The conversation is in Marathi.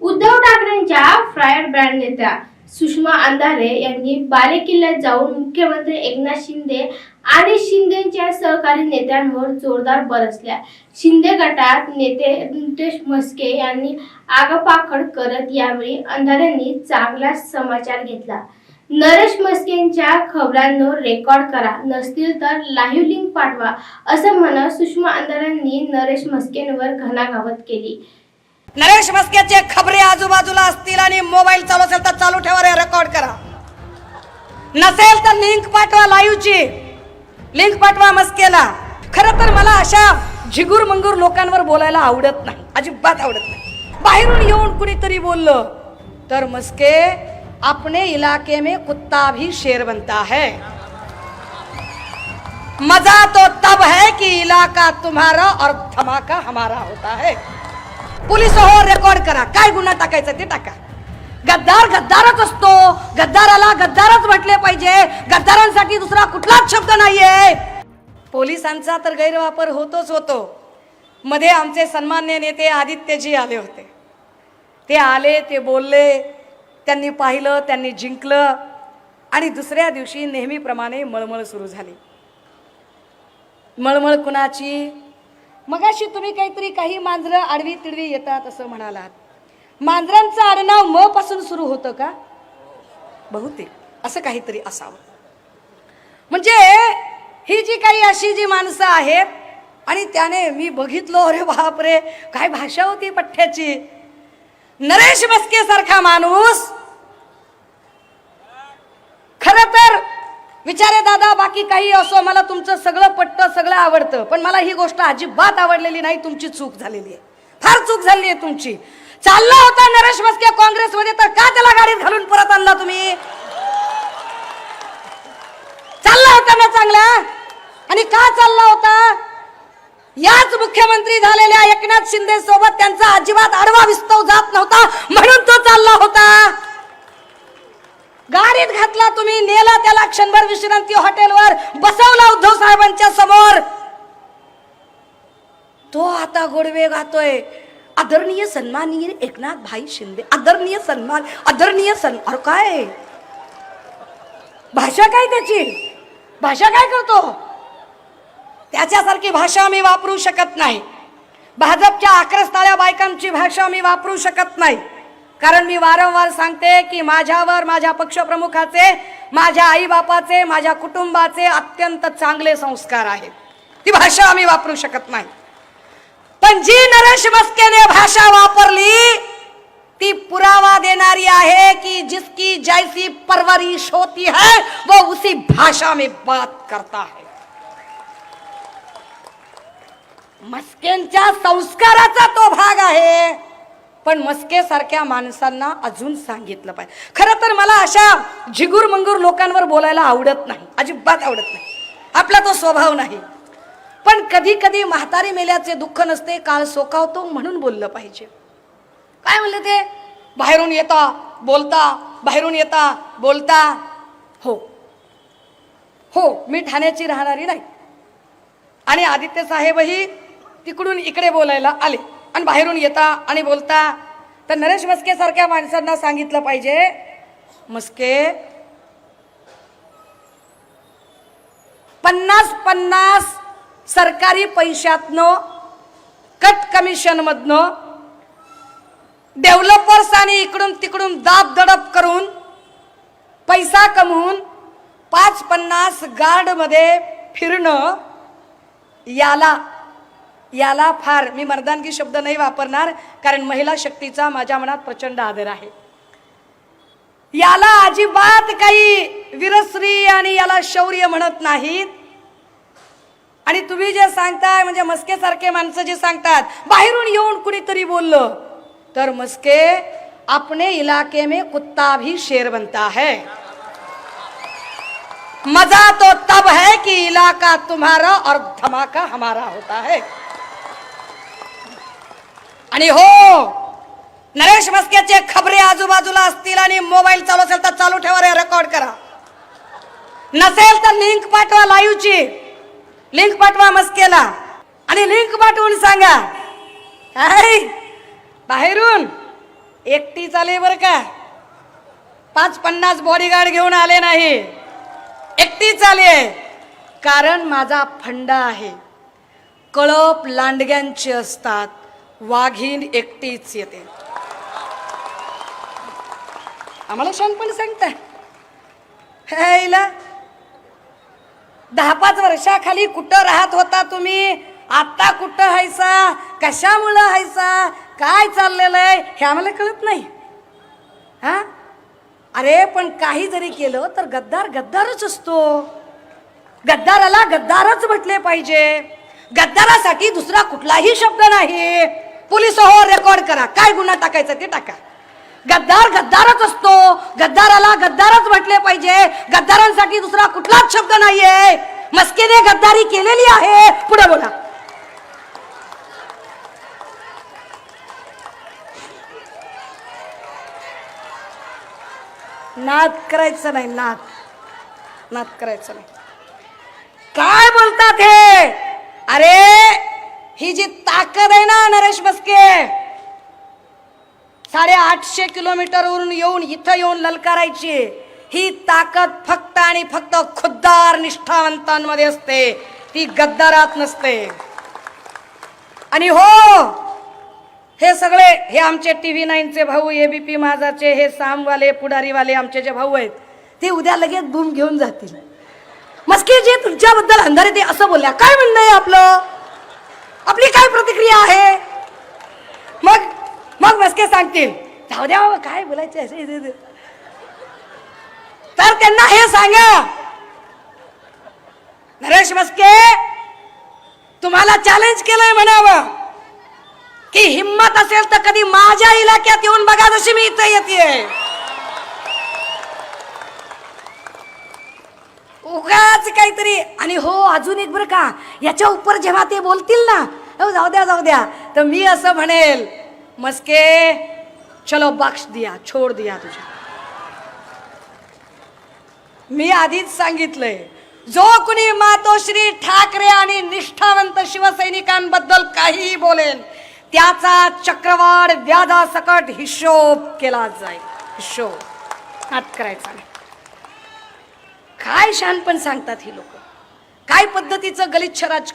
उद्धव ठाकरेंच्या फ्रायर ब्रँड नेत्या सुषमा अंधारे यांनी बालेकिल्ल्यात जाऊन मुख्यमंत्री एकनाथ शिंदे आणि शिंदेच्या सहकारी नेत्यांवर जोरदार बरसल्या शिंदे गटात नेते नितेश म्हस्के यांनी आगपाखड करत यावेळी अंधारेंनी चांगला समाचार घेतला. नरेश मस्केंच्या खबरांवर रेकॉर्ड करा. नसतील तर लाईव्ह लिंक पाठवा असं म्हणत सुषमा अंधारेंनी नरेश मस्केंवर घणाघावत केली. नरेश मस्क्याचे खबरे आजूबाजूला असतील आणि मोबाईल चालू असेल तर चालू ठेवा रे रेकॉर्ड करा. नसेल तर लिंक पाठवा लाईव्हची लिंक पाठवा मस्केला. खरं तर मला अशा झिगूर मंगूर लोकांवर बोलायला आवडत नाही. अजिबात आवडत नाही. बाहेरून येऊन कुणीतरी बोललं तर मस्के अपने इलाके में कुत्ता भी शेर बनता है. मजा तो तब है कि इलाका तुम्हारा और धमाका हमारा होता है। पोलीस हो रेकॉर्ड करा. काय गुन्हा टाकायचा ते टाका. गद्दार गद्दारच असतो. गद्दाराला गद्दारच म्हटले पाहिजे. गद्दारांसाठी दुसरा कुठलाच शब्द नाहीये. पोलिसांचा तर गैरवापर होतोच होतो. मध्ये आमचे सन्मान्य नेते आदित्यजी आले होते. ते आले ते बोलले. त्यांनी पाहिलं त्यांनी जिंकलं. आणि दुसऱ्या दिवशी नेहमीप्रमाणे मळमळ सुरू झाली. मळमळ कुणाची? मगाशी तुम्ही काहीतरी काही मांजरं आडवी तिडवी येतात असं म्हणालात. मांजरांचं आडनाव म पासून सुरू होतं का? बहुतेक. असं काहीतरी असावं. म्हणजे ही जी काही अशी जी माणसं आहेत आणि त्याने मी बघितलो अरे बापरे काय भाषा होती पठ्ठ्याची. नरेश मस्के सारखा माणूस खर तर विचारे दादा बाकी काही असो मला तुमचं सगळं पटतं सगळं आवडतं. पण मला ही गोष्ट अजिबात आवडलेली नाही तुमची चूक झालेली आहे. फार चूक झाली आहे तुमची. चालला होता नरेश मस्के काँग्रेसमध्ये तर का त्याला गाडीत घालून परत आणला तुम्ही? चालला होता ना चांगला? आणि का चालला होता? याच मुख्यमंत्री झालेल्या एकनाथ शिंदे सोबत त्यांचा अजिबात आडवा विस्तव जात नव्हता म्हणून तो चालला होता. गाडीत घातला तुम्ही नेला त्याला क्षणभर विश्रांती हॉटेलवर बसवला उद्धव साहेबांच्या समोर. तो आता गोडवे गातोय. आदरणीय सन्माननीय एकनाथ भाई शिंदे आदरणीय सन्मान आदरणीय सन्मान काय? भाषा काय त्याची? भाषा काय करतो? त्याच्यासारखी भाषा मी वापरू शकत नाही. भाजपच्या आक्रस्ताळ्या बायकांची भाषा मी वापरू शकत नाही. कारण मी वारंवार सांगते की माझ्यावर माझ्या पक्षप्रमुखाचे माझ्या आईबापाचे माझ्या कुटुंबाचे अत्यंत चांगले संस्कार आहेत. ती भाषा आम्ही वापरू शकत नाही. पण जी नरेश मस्केने भाषा वापरली ती पुरावा देणारी आहे की जिसकी जैसी परवरिश होती है वो उसी भाषा में बात करता है. मस्केंच्या संस्काराचा तो भाग आहे. पण मस्केसारख्या माणसांना अजून सांगितलं पाहिजे. खरं तर मला अशा झिगूर मंगूर लोकांवर बोलायला आवडत नाही. अजिबात आवडत नाही. आपला तो स्वभाव नाही. पण कधी कधी म्हातारी मेल्याचे दुःख नसते काळ सोकावतो म्हणून बोललं पाहिजे. काय म्हणले ते? बाहेरून येता बोलता बाहेरून येता बोलता. हो. हो मी ठाण्याची राहणारी नाही. आणि आदित्य साहेबही तिकडून इकडे बोलायला आले. आणि बाहेरून येता आणि बोलता. तर नरेश मस्केसारख्या माणसांना सांगितलं पाहिजे. मस्के पन्नास पन्नास सरकारी पैशातनं कट कमिशनमधनं डेव्हलपर्स आणि इकडून तिकडून दाब दडप करून पैसा कमवून पाच पन्नास गार्डमध्ये फिरणं याला याला फार मी मर्दानगी शब्द नाही वापरणार कारण महिला शक्तीचा माझ्या मनात प्रचंड आदर आहे. याला अजिबात काही वीरश्री आणि याला शौर्य म्हणत नाहीत. आणि तुम्ही जे सांगताय म्हणजे मस्केसारखे माणसं जे सांगतात बाहेरून येऊन कुणीतरी बोललं तर मस्के अपने इलाके में कुत्ता भी शेर बनता है. मजा तो तब है कि इलाका तुम्हारा और धमाका हमारा होता है. आणि हो नरेश मस्क्याचे खबरे आजूबाजूला असतील आणि मोबाईल चालू असेल तर चालू ठेवा रे रेकॉर्ड करा. नसेल तर लिंक पाठवा लाईव्हची लिंक पाठवा मस्केला. आणि लिंक पाठवून सांगा. अरे बाहेरून. एकटी चाले बरं का. पाच पन्नास बॉडीगार्ड घेऊन आले नाही. एकटी चाले. कारण माझा फंडा आहे. कळप लांडग्यांचे असतात. वाघीण एकटीच येते. आम्हाला शहाणपण सांगताय हेला दहा पाच वर्षाखाली कुठं राहत होता तुम्ही? आता कुठं हायसा? कशामुळं हायसा? काय चाललेलं आहे? हे आम्हाला कळत नाही. हा? अरे पण काही जरी केलं तर गद्दार गद्दारच असतो. गद्दाराला गद्दारच म्हटले पाहिजे. गद्दारासाठी दुसरा कुठलाही शब्द नाही. पोलीस हो रेकॉर्ड करा. काय गुन्हा टाकायचा ते टाका. गद्दार गद्दारच असतो. गद्दाराला गद्दारच म्हटले पाहिजे. गद्दारांसाठी दुसरा कुठलाच शब्द नाहीये. मस्केने गद्दारी केलेली आहे. पुढे बोला. नाद करायचं नाही नाद. नाद करायचं नाही. काय बोलतात हे? अरे ही जी ताकद आहे ना नरेश बसके साडे आठशे किलोमीटरवरून येऊन इथं येऊन ललकारायची ही ताकद फक्त आणि फक्त खुद्दार निष्ठावंतांमध्ये असते. ती गद्दारात नसते. आणि हो हे सगळे हे आमचे टी व्ही नाईनचे भाऊ एबीपी माझाचे हे सामवाले पुढारीवाले आमचे जे भाऊ आहेत ते उद्या लगेच बूम घेऊन जातील. मस्के जे तुमच्याबद्दल अंधारे ते असं बोलल्या काय म्हणणं आहे आपलं? आपली काय प्रतिक्रिया आहे? मग मग मस्के सांगतील. जाऊ द्या काय बोलायचे तर त्यांना हे सांगा. नरेश मस्के तुम्हाला चॅलेंज केलंय म्हणावं. की हिम्मत असेल तर कधी माझ्या इलाक्यात येऊन बघा जशी मी इथं येते उगाच काहीतरी. आणि हो अजून एक बरं का याच्या उपर जेव्हा ते बोलतील ना हो जाऊ द्या जाऊ द्या. तर मी असं म्हणेल मस्के चलो बक्ष दिया छोड दिया तुझ्या. मी आधीच सांगितलंय जो कुणी मातोश्री ठाकरे आणि निष्ठावंत शिवसैनिकांबद्दल काहीही बोलेल त्याचा चक्रवाढ व्याजासकट हिशोब केला जाईल. हिशोब. हात करायचा नाही काय शानपण सांगतात ही लोक. काय पद्धतीचं गलिच्छ राज